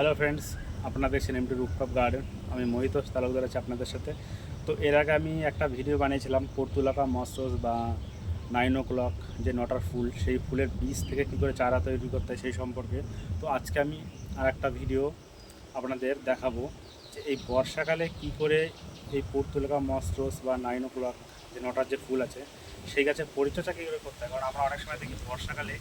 Hello friends আপনাদের দেখছেন MT garden আমি মোহিত তালুকদার আছি আপনাদের সাথে। তো এর আগে আমি একটা ভিডিও বানিয়েছিলাম, পর্তুলাকা মসরোজ বা নাইন ও ক্লক যে নটার ফুল, সেই ফুলের বীজ থেকে কী করে চারা তৈরি করতে হয় সেই সম্পর্কে। তো আজকে আমি আর একটা ভিডিও আপনাদের দেখাবো যে এই বর্ষাকালে কি করে এই পর্তুলাকা মসরোজ বা নাইন ও ক্লক যে নটার যে ফুল আছে, সেই গাছের পরিচর্যা কী করে করতে হয়? কারণ আমরা অনেক সময় দেখি বর্ষাকালে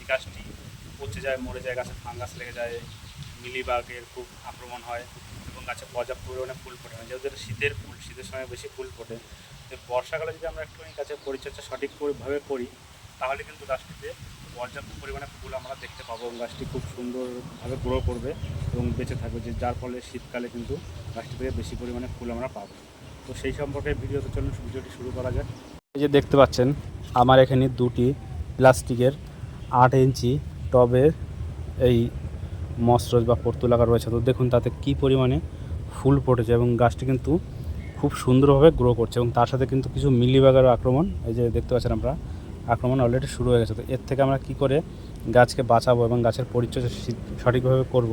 এই গাছটি পচে যায়, মরে যায় গাছে ফাঙ্গাস লেগে যায় মিলিবাগের খুব আক্রমণ হয় এবং গাছে পর্যাপ্ত পরিমাণে ফুল ফোটে না। যেহেতু শীতের ফুল, শীতের সময় বেশি ফুল ফোটে। বর্ষাকালে যদি আমরা একটুখানি গাছের পরিচর্যা সঠিকভাবে করি তাহলে কিন্তু গাছটিতে পর্যাপ্ত পরিমাণে ফুল আমরা দেখতে পাবো এবং গাছটি খুব সুন্দরভাবে গ্রো করবে এবং বেঁচে থাকবে, যে যার ফলে শীতকালে কিন্তু গাছটি থেকে বেশি পরিমাণে ফুল আমরা পাবো। তো সেই সম্পর্কে ভিডিওতে চলুন, ভিডিওটি শুরু করা যাক। এই যে দেখতে পাচ্ছেন, আমার এখানে দুটি প্লাস্টিকের আট ইঞ্চি টবের এই মসরজ বা পর্তুলাকা রয়েছে, তো দেখুন তাতে কি পরিমাণে ফুল ফুটেছে এবং গাছটি কিন্তু খুব সুন্দরভাবে গ্রো করছে এবং তার সাথে কিন্তু কিছু মিলিবাগের আক্রমণ, এই যে দেখতে পাচ্ছেন আমরা আক্রমণ অলরেডি শুরু হয়ে গেছে। তো এর থেকে আমরা কি করে গাছকে বাঁচাবো এবং গাছের পরিচর্যা সঠিকভাবে করব?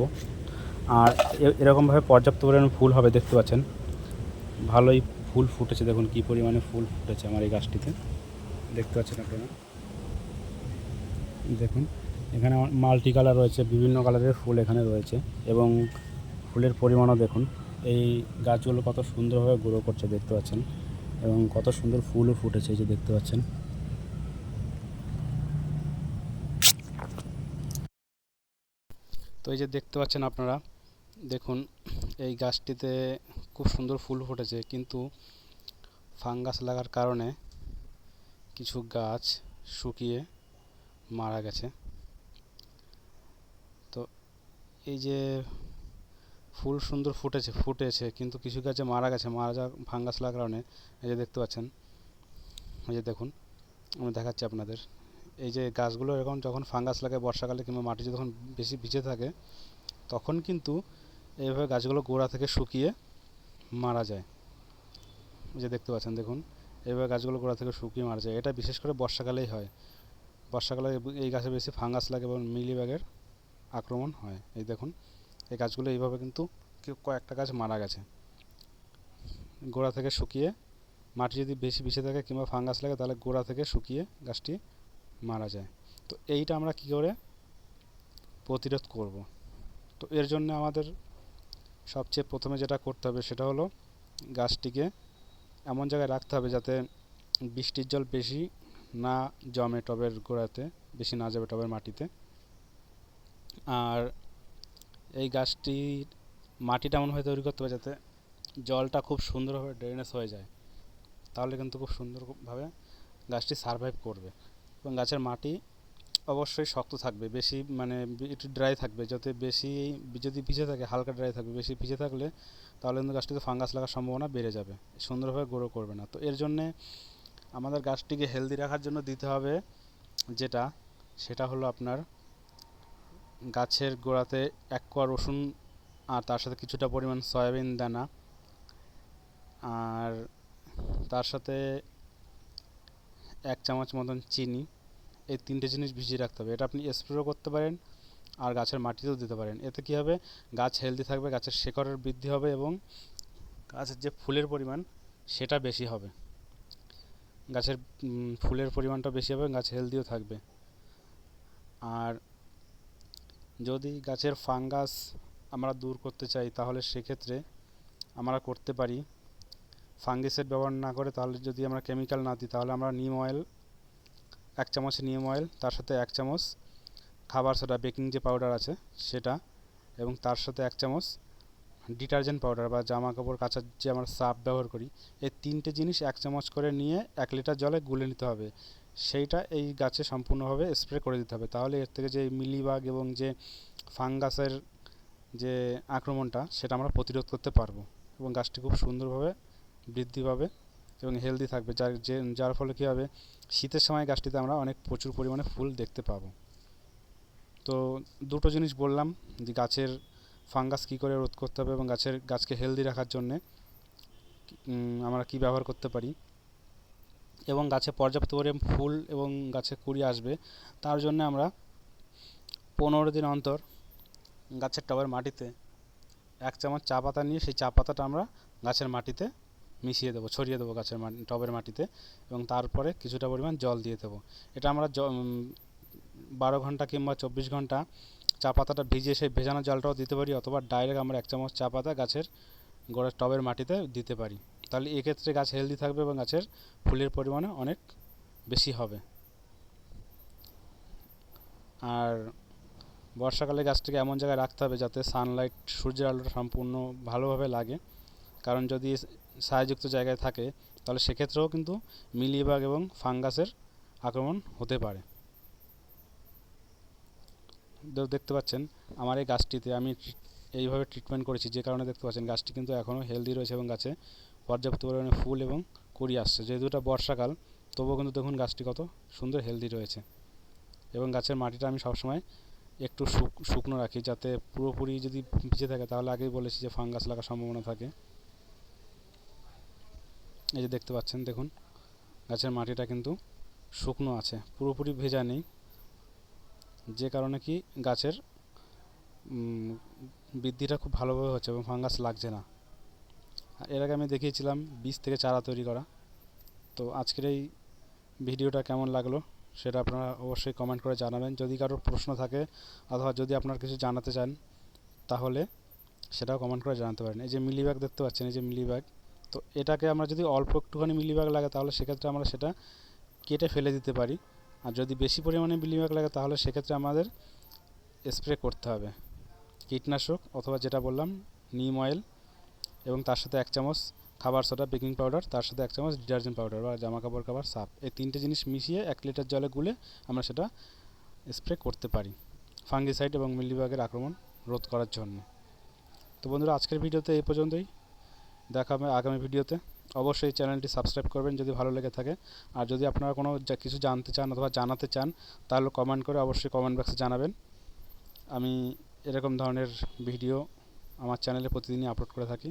আর এরকমভাবে পর্যাপ্ত পরিমাণে ফুল হবে, দেখতে পাচ্ছেন। ভালোই ফুল ফুটেছে, দেখুন কি পরিমাণে ফুল ফুটেছে আমার এই গাছটিতে। দেখতে পাচ্ছেন আপনারা? দেখুন। এখানে মাল্টি কালার রয়েছে, বিভিন্ন কালারের ফুল এখানে রয়েছে এবং ফুলের পরিমাণও দেখুন। এই গাছগুলো কত সুন্দরভাবে গ্রো করছে দেখতে পাচ্ছেন এবং কত সুন্দর ফুলও ফুটেছে এই যে দেখতে পাচ্ছেন। তো এই যে দেখতে পাচ্ছেন আপনারা, দেখুন, এই গাছটিতে খুব সুন্দর ফুল ফুটেছে কিন্তু ফাঙ্গাস লাগার কারণে কিছু গাছ শুকিয়ে মারা গেছে তো এই যে ফুল সুন্দর ফুটেছে ফুটেছে, কিন্তু কিছু গাছে মারা গেছে, মারা যাওয়ার ফাঙ্গাস লাগার কারণে, এই যে দেখতে পাচ্ছেন, এই যে দেখুন, আমি দেখাচ্ছি আপনাদের, এই যে গাছগুলো এরকম যখন ফাঙ্গাস লাগে বর্ষাকালে কিংবা মাটি যখন বেশি ভিজে থাকে, তখন কিন্তু এইভাবে গাছগুলো গোড়া থেকে শুকিয়ে মারা যায়। এই যে দেখতে পাচ্ছেন, দেখুন, এইভাবে গাছগুলো গোড়া থেকে শুকিয়ে মারা যায়। এটা বিশেষ করে বর্ষাকালেই হয়। বর্ষাকালে এই গাছে বেশি ফাঙ্গাস লাগে এবং মিলিবাগের আক্রমণ হয়। এই দেখুন, এই গাছগুলো এইভাবে কিন্তু কয়েকটা গাছ মারা গেছে। গোড়া থেকে শুকিয়ে মাটি যদি বেশি ভিজে থাকে কিংবা ফাঙ্গাস লাগে, তাহলে গোড়া থেকে শুকিয়ে গাছটি মারা যায়। তো এইটা আমরা কী করে প্রতিরোধ করব? তো এর জন্য আমাদের সবচেয়ে প্রথমে যেটা করতে হবে, সেটা হলো গাছটিকে এমন জায়গায় রাখতে হবে যাতে বৃষ্টির জল বেশি না জমে টবের গোড়াতে, বেশি না যাবে টবের মাটিতে। আর এই গাছটির মাটিটা এমনভাবে তৈরি করতে হবে যাতে জলটা খুব সুন্দরভাবে ড্রেনেজ হয়ে যায়। তাহলে কিন্তু খুব সুন্দরভাবে গাছটি সারভাইভ করবে এবং গাছের মাটি অবশ্যই শক্ত থাকবে, বেশি মানে একটু ড্রাই থাকবে। যাতে বেশি যদি ভিজে থাকে, হালকা ড্রাই থাকবে, বেশি ভিজে থাকলে তাহলে কিন্তু গাছটিতে ফাঙ্গাস লাগার সম্ভাবনা বেড়ে যাবে, সুন্দরভাবে গ্রো করবে না। তো এর জন্যে আমাদের গাছটিকে হেলদি রাখার জন্য দিতে হবে যেটা, সেটা হলো আপনার গাছের গোড়াতে এক কোয়া রসুন আর তার সাথে কিছুটা পরিমাণ সয়াবিন দানা আর তার সাথে এক চামচ মতন চিনি। এই তিনটে জিনিস ভিজিয়ে রাখতে হবে। এটা আপনি স্প্রেও করতে পারেন আর গাছের মাটিতেও দিতে পারেন। এতে কী হবে? গাছ হেলদি থাকবে, গাছের শেকড়ের বৃদ্ধি হবে এবং গাছের যে ফুলের পরিমাণ সেটা বেশি হবে। গাছের ফুলের পরিমাণটা বেশি হবে গাছ হেলদিও থাকবে। আর যদি গাছের ফাঙ্গাস আমরা দূর করতে চাই, তাহলে সেক্ষেত্রে আমরা করতে পারি। ফাঙ্গিসাইড ব্যবহার না করে তাহলে যদি আমরা কেমিক্যাল না দিই, তাহলে আমরা নিম অয়েল, এক চামচ নিম অয়েল, তার সাথে এক চামচ খাবার সোডা, বেকিং যে পাউডার আছে সেটা, এবং তার সাথে এক চামচ ডিটারজেন্ট পাউডার বা জামা কাপড় কাচার যে আমরা সার্ফ ব্যবহার করি, এই তিনটে জিনিস এক চামচ করে নিয়ে এক লিটার জলে গুলে নিতে হবে। সেইটা এই গাছে সম্পূর্ণভাবে স্প্রে করে দিতে হবে। তাহলে এর থেকে যে মিলিবাগ এবং যে ফাঙ্গাসের যে আক্রমণটা, সেটা আমরা প্রতিরোধ করতে পারব এবং গাছটি খুব সুন্দরভাবে বৃদ্ধি পাবে এবং হেলদি থাকবে। যার যে, যার ফলে কী হবে, শীতের সময় গাছটিতে আমরা অনেক প্রচুর পরিমাণে ফুল দেখতে পাবো। তো দুটো জিনিস বললাম যে গাছের ফাঙ্গাস কী করে রোধ করতে হবে এবং গাছের, গাছকে হেলদি রাখার জন্যে আমরা কী ব্যবহার করতে পারি। এবং গাছে পর্যাপ্ত পরিমাণ ফুল এবং গাছে কুড়ি আসবে, তার জন্য আমরা পনেরো দিন অন্তর গাছের টবের মাটিতে এক চামচ চা পাতা নিয়ে সেই চা পাতাটা আমরা গাছের মাটিতে মিশিয়ে দেবো, ছড়িয়ে দেবো গাছের মাটি টবের মাটিতে এবং তারপরে কিছুটা পরিমাণ জল দিয়ে দেবো। এটা আমরা বারো ঘণ্টা কিংবা চব্বিশ ঘণ্টা চা পাতাটা ভিজিয়ে সেই ভেজানো জলটাও দিতে পারি অথবা ডাইরেক্ট আমরা এক চামচ চা পাতা গাছের গোড়ার টবের মাটিতে দিতে পারি। তাহলে এক্ষেত্রে গাছ হেলদি থাকবে এবং গাছের ফুলের পরিমাণও অনেক বেশি হবে। আর বর্ষাকালে গাছটিকে এমন জায়গায় রাখতে হবে যাতে সানলাইট সূর্যের আলোটা সম্পূর্ণ ভালোভাবে লাগে। কারণ যদি ছায়াযুক্ত জায়গায় থাকে, তাহলে সেক্ষেত্রেও কিন্তু মিলিবাগ এবং ফাঙ্গাসের আক্রমণ হতে পারে। দেখতে পাচ্ছেন, আমার এই গাছটিতে আমি এইভাবে ট্রিটমেন্ট করেছি, যে কারণে দেখতে পাচ্ছেন গাছটি কিন্তু এখনও হেলদি রয়েছে এবং গাছে পর্যাপ্ত পরিমাণে ফুল এবং কুড়ি আসছে। যেহেতু এটা বর্ষাকাল, তবুও কিন্তু দেখুন গাছটি কত সুন্দর হেলদি রয়েছে। এবং গাছের মাটিটা আমি সবসময় একটু শুকনো রাখি যাতে পুরোপুরি যদি ভিজে থাকে, তাহলে আগেই বলেছি যে ফাঙ্গাস লাগার সম্ভাবনা থাকে। এই যে দেখতে পাচ্ছেন, দেখুন, গাছের মাটিটা কিন্তু শুকনো আছে, পুরোপুরি ভেজা নেই। যে কারণে কি গাছের বৃদ্ধিটা খুব ভালোভাবে হচ্ছে এবং ফাঙ্গাস লাগছে না। এর আগে আমি দেখিয়েছিলাম বীজ থেকে চারা তৈরি করা। তো আজকের এই ভিডিওটা কেমন লাগল সেটা আপনারা অবশ্যই কমেন্ট করে জানাবেন। যদি কারোর প্রশ্ন থাকে অথবা যদি আপনার কিছু জানাতে চান, তাহলে সেটাও কমেন্ট করে জানাতে পারেন। এই যে মিলিব্যাগ দেখতে পাচ্ছেন, এই যে মিলিব্যাগ তো এটাকে আমরা যদি অল্প একটুখানি মিলিব্যাগ লাগে, তাহলে সেক্ষেত্রে আমরা সেটা কেটে ফেলে দিতে পারি। আর যদি বেশি পরিমাণে মিলিব্যাগ লাগে, তাহলে সেক্ষেত্রে আমাদের স্প্রে করতে হবে। কীটনাশক অথবা যেটা বললাম নিম অয়েল এবং তার সাথে এক চামচ খাবার সোডা বেকিং পাউডার তার সাথে এক চামচ ডিটারজেন্ট পাউডার বা জামা কাপড় কাবার সাপ এই তিনটে জিনিস মিশিয়ে এক লিটার জলে গুলে আমরা সেটা স্প্রে করতে পারি ফাঙ্গিসাইড এবং মিলিবাগের আক্রমণ রোধ করার জন্য। তো বন্ধুরা, আজকের ভিডিওতে এই পর্যন্তই। দেখা হবে আগামী ভিডিওতে। অবশ্যই চ্যানেলটি সাবস্ক্রাইব করবেন যদি ভালো লেগে থাকে। আর যদি আপনারা কোনো কিছু জানতে চান অথবা জানাতে চান, তাহলে কমেন্ট করে অবশ্যই কমেন্ট বক্সে জানাবেন। আমি এরকম ধরনের ভিডিও আমার চ্যানেলে প্রতিদিনই আপলোড করে থাকি।